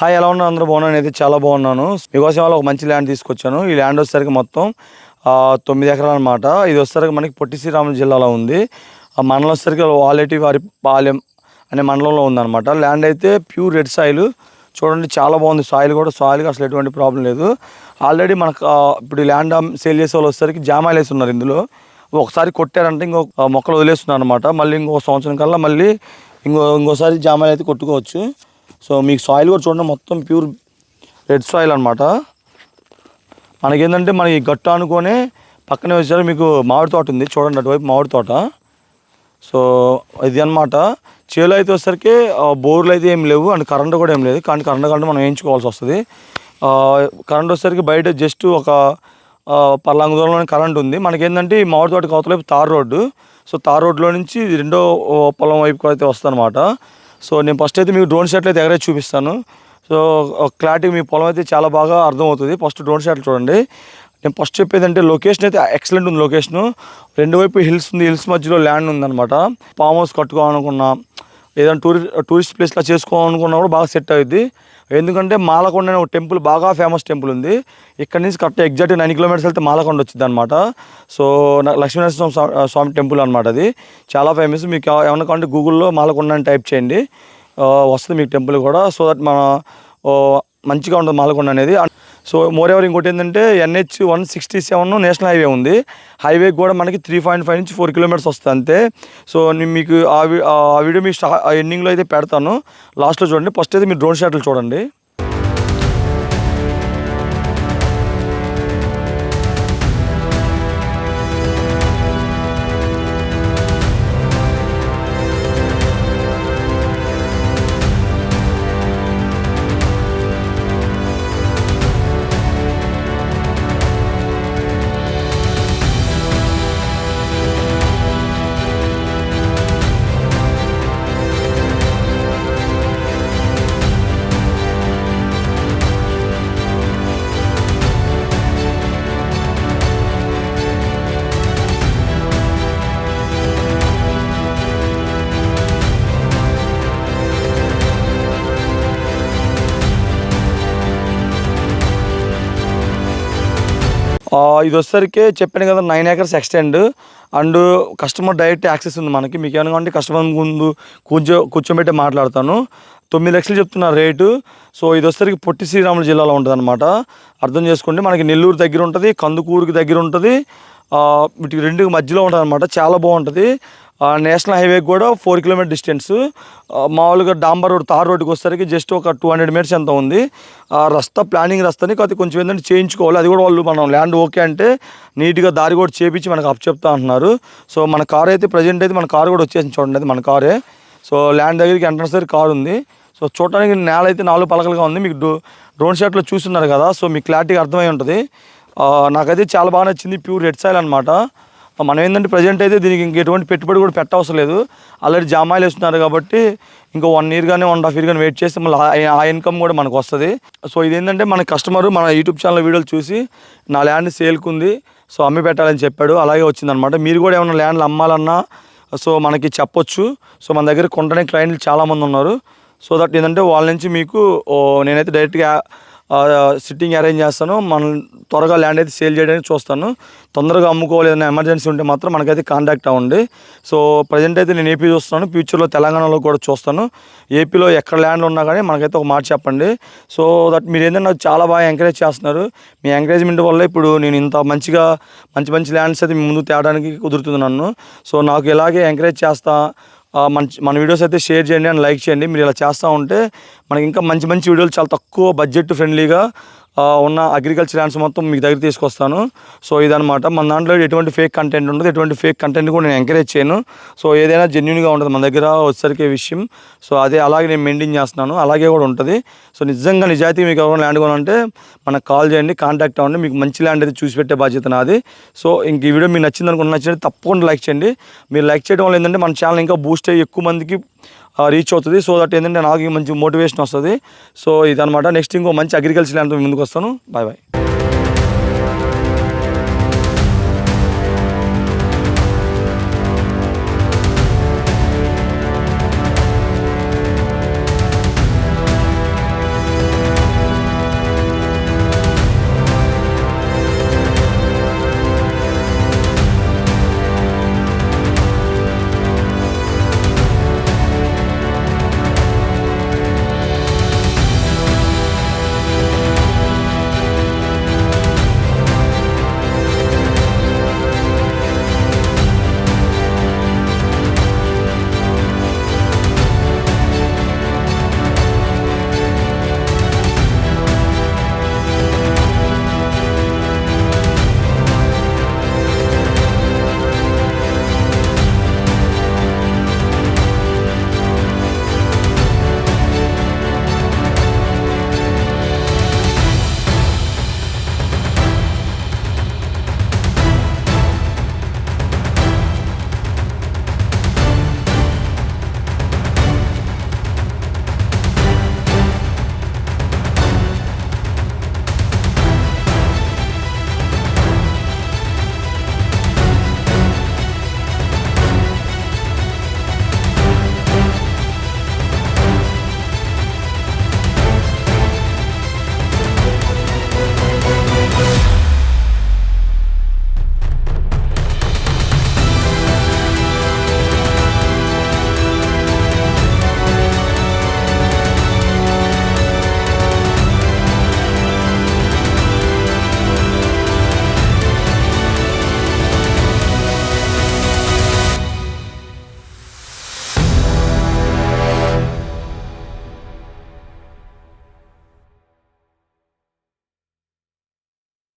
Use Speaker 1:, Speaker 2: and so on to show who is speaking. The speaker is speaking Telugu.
Speaker 1: హాయ్ ఎలా ఉన్నారు? అందరూ బాగున్నాను అయితే చాలా బాగున్నాను. మీకోసం వాళ్ళ ఒక మంచి ల్యాండ్ తీసుకొచ్చాను. ఈ ల్యాండ్ వచ్చేసరికి మొత్తం తొమ్మిది ఎకరాలు అనమాట ఇది వచ్చేసరికి మనకి పొట్టి శ్రీరాములు జిల్లాలో ఉంది. ఆ మండలం వచ్చేసరికి వాలేటి వారి పాలెం అనే మండలంలో ఉందన్నమాట. ల్యాండ్ అయితే ప్యూర్ రెడ్ సాయిల్ చూడండి చాలా బాగుంది. సాయిల్ కూడా సాయిల్కి అసలు ఎటువంటి ప్రాబ్లం లేదు. ఆల్రెడీ మనకు ఇప్పుడు ల్యాండ్ సేల్ చేసే వాళ్ళు వచ్చేసరికి జామాయిలు వేసి ఉన్నారు ఇందులో. ఒకసారి కొట్టారంటే ఇంకో మొక్కలు వదిలేస్తున్నారు అనమాట మళ్ళీ ఇంకో సంవత్సరం కల్లా మళ్ళీ ఇంకో ఇంకోసారి జామాయిలు అయితే కొట్టుకోవచ్చు. సో మీకు సాయిల్ కూడా చూడండి మొత్తం ప్యూర్ రెడ్ సాయిల్ అనమాట మనకేంటంటే మనకి గట్ట గట్టు అనుకొని పక్కనే వచ్చారు మీకు మామిడి తోట ఉంది. చూడండి అటువైపు మామిడి తోట. సో ఇది అనమాట చేలో అయితే వచ్చేసరికి బోర్లు అయితే ఏం లేవు అండ్ కరెంట్ కూడా ఏం లేదు. కానీ కరెంట్ కంటే మనం వేయించుకోవాల్సి వస్తుంది. కరెంట్ వచ్చేసరికి బయట జస్ట్ ఒక పర్లాంగ దూరంలోనే కరెంట్ ఉంది. మనకేంటంటే ఈ మామిడి తోట అవతల తార్ రోడ్డు. సో తార్ రోడ్లో నుంచి రెండో పొలం వైపు అయితే వస్తుంది అనమాట సో నేను ఫస్ట్ అయితే మీకు డ్రోన్ షాట్లు అయితే ఎగరేసి చూపిస్తాను. సో క్లారిటీ మీ పొలం అయితే చాలా బాగా అర్థమవుతుంది. ఫస్ట్ డ్రోన్ షాట్లు చూడండి. నేను ఫస్ట్ చెప్పేది అంటే లొకేషన్ అయితే ఎక్సలెంట్ ఉంది లొకేషన్ రెండు వైపు హిల్స్ ఉంది హిల్స్ మధ్యలో ల్యాండ్ ఉందన్నమాట. ఫామ్ హౌస్ కట్టుకోవాలనుకున్నా ఏదైనా టూరి టూరిస్ట్ ప్లేస్లో చేసుకోవాలనుకున్నా కూడా బాగా సెట్ అవుద్ది ఎందుకంటే మాలకొండ అనే ఒక టెంపుల్ బాగా ఫేమస్ టెంపుల్ ఉంది. ఇక్కడ నుంచి కరెక్ట్ ఎగ్జాక్ట్ నైన్ కిలోమీటర్స్ వెళ్తే మాలకొండ వచ్చింది అనమాట సో లక్ష్మీనరసింహ స్వామి టెంపుల్ అనమాట అది. చాలా ఫేమస్. మీకు ఏమన్నా కావాలంటే గూగుల్లో మాలకొండ అని టైప్ చేయండి. వస్తుంది మీకు టెంపుల్ కూడా. సో దట్ మన మంచిగా ఉంటుంది మాలకొండ అనేది. సో మోర్ ఎవర్ ఇంకోటి ఏంటంటే NH one sixty seven national highway ఉంది. హైవే కూడా మనకి త్రీ పాయింట్ ఫైవ్ నుంచి ఫోర్ కిలోమీటర్స్ వస్తుంది అంతే. సో నేను మీకు ఆ ఆ వీడియో మీ స్టా ఎండింగ్లో అయితే పెడతాను. లాస్ట్లో చూడండి. ఫస్ట్ అయితే మీరు డ్రోన్ షాట్లు చూడండి. ఇది వచ్చేసరికి చెప్పాను కదా nine acres extend and customer direct access ఉంది మనకి. మీకు ఏమైనా కావాలంటే కస్టమర్ ముందు కూర్చో కూర్చోబెట్టి మాట్లాడతాను. తొమ్మిది లక్షలు చెప్తున్న రేటు సో ఇది వచ్చేసరికి పొట్టి శ్రీరాములు జిల్లాలో ఉంటుంది అనమాట అర్థం చేసుకోండి మనకి నెల్లూరు దగ్గర ఉంటుంది కందుకూరుకి దగ్గర ఉంటుంది. వీటికి రెండు మధ్యలో ఉంటుంది అనమాట చాలా బాగుంటుంది. నేషనల్ హైవే కూడా ఫోర్ కిలోమీటర్ డిస్టెన్స్. మామూలుగా డాంబర్ రోడ్ తార్ రోడ్కి వచ్చేసరికి జస్ట్ ఒక టూ హండ్రెడ్ మీటర్స్ ఎంత ఉంది. ఆ రస్తా ప్లానింగ్ రస్తాని కాకపోతే కొంచెం ఏంటంటే చేయించుకోవాలి. అది కూడా వాళ్ళు మనం ల్యాండ్ ఓకే అంటే నీట్గా దారి కూడా చేపించి మనకు అప్ చెప్తా అంటున్నారు. సో మన కార్ అయితే ప్రజెంట్ అయితే మన కార్ కూడా వచ్చేసింది చూడండి అది మన కారే. సో ల్యాండ్ దగ్గరికి ఎంట్రన్స్ దగ్గర కార్ ఉంది. సో చూడడానికి నేల అయితే నాలుగు పలకలుగా ఉంది. మీకు డో డ్రోన్ షాట్లో చూస్తున్నారు కదా సో మీకు క్లారిటీగా అర్థమై ఉంటుంది. నాకైతే చాలా బాగా నచ్చింది ప్యూర్ రెడ్ సైల్ అనమాట మనం ఏంటంటే ప్రజెంట్ అయితే దీనికి ఇంక ఎటువంటి పెట్టుబడి కూడా పెట్టవసరం లేదు. ఆల్రెడీ జామాయిలు వేస్తున్నారు కాబట్టి ఇంకో వన్ ఇయర్ కానీ వన్ హాఫ్ ఇయర్ కానీ వెయిట్ చేస్తే మళ్ళీ ఆ- ఇన్కమ్ కూడా మనకు వస్తుంది. సో ఇదేంటంటే మన కస్టమర్ మన యూట్యూబ్ ఛానల్ వీడియోలు చూసి నా ల్యాండ్ సేల్కుంది సో అమ్మి పెట్టాలని చెప్పాడు. అలాగే వచ్చిందనమాట మీరు కూడా ఏమైనా ల్యాండ్లు అమ్మాలన్నా సో మనకి చెప్పొచ్చు. సో మన దగ్గర కొంటనే క్లయింట్లు చాలామంది ఉన్నారు. సో దట్ ఏంటంటే వాళ్ళ నుంచి మీకు నేనైతే డైరెక్ట్గా సిట్టింగ్ అరేంజ్ చేస్తాను. మనం త్వరగా ల్యాండ్ అయితే సేల్ చేయడానికి చూస్తాను. తొందరగా అమ్ముకోవాలి ఎమర్జెన్సీ ఉంటే మాత్రం మనకైతే కాంటాక్ట్ అవ్వండి. సో ప్రజెంట్ అయితే నేను ఏపీ చూస్తున్నాను. ఫ్యూచర్లో తెలంగాణలో కూడా చూస్తాను. ఏపీలో ఎక్కడ ల్యాండ్ ఉన్నా కానీ మనకైతే ఒక మాట చెప్పండి. సో దట్ మీరు ఏంటంటే నాకు చాలా బాగా ఎంకరేజ్ చేస్తున్నారు. మీ ఎంకరేజ్మెంట్ వల్ల ఇప్పుడు నేను ఇంత మంచిగా మంచి మంచి ల్యాండ్స్ అయితే మీ ముందు తేడానికి కుదురుతుంది నన్ను. సో నాకు ఇలాగే ఎంకరేజ్ చేస్తా. మన మన వీడియోస్ అయితే షేర్ చేయండి అండ్ లైక్ చేయండి. మీరు ఇలా చేస్తూ ఉంటే మనకి ఇంకా మంచి మంచి వీడియోలు చాలా తక్కువ బడ్జెట్ ఫ్రెండ్లీగా ఉన్న అగ్రికల్చర్ ల్యాండ్స్ మొత్తం మీకు దగ్గర తీసుకొస్తాను. సో ఇదనమాట మన దాంట్లో ఎటువంటి ఫేక్ కంటెంట్ ఉండదు. ఎటువంటి ఫేక్ కంటెంట్ కూడా నేను ఎంకరేజ్ చేయను. సో ఏదైనా జెన్యున్గా ఉంటుంది మన దగ్గర వచ్చేసరికి విషయం. సో అదే అలాగే నేను మెయింటైన్ చేస్తున్నాను. అలాగే కూడా ఉంటుంది. సో నిజంగా నిజాయితీ మీకు ఎవరైనా ల్యాండ్ కొనాలంటే మనకు కాల్ చేయండి కాంటాక్ట్ అవ్వండి. మీకు మంచి ల్యాండ్ అయితే చూసి పెట్టే బాధ్యత నాది. సో ఇంక ఈ వీడియో మీకు నచ్చింది అనుకుంటున్నా నచ్చినట్టు తప్పకుండా లైక్ చేయండి. మీరు లైక్ చేయడం వల్ల ఏంటంటే మన ఛానల్ ఇంకా బూస్ట్ అయ్యి ఎక్కువ మందికి రీచ్ అవుతుంది. సో దట్ ఏంటంటే నాకు మంచి మోటివేషన్ వస్తుంది. సో ఇదనమాట నెక్స్ట్ ఇంకో మంచి అగ్రికల్చర్ ల్యాండ్ ముందుకు వస్తాను బాయ్ బాయ్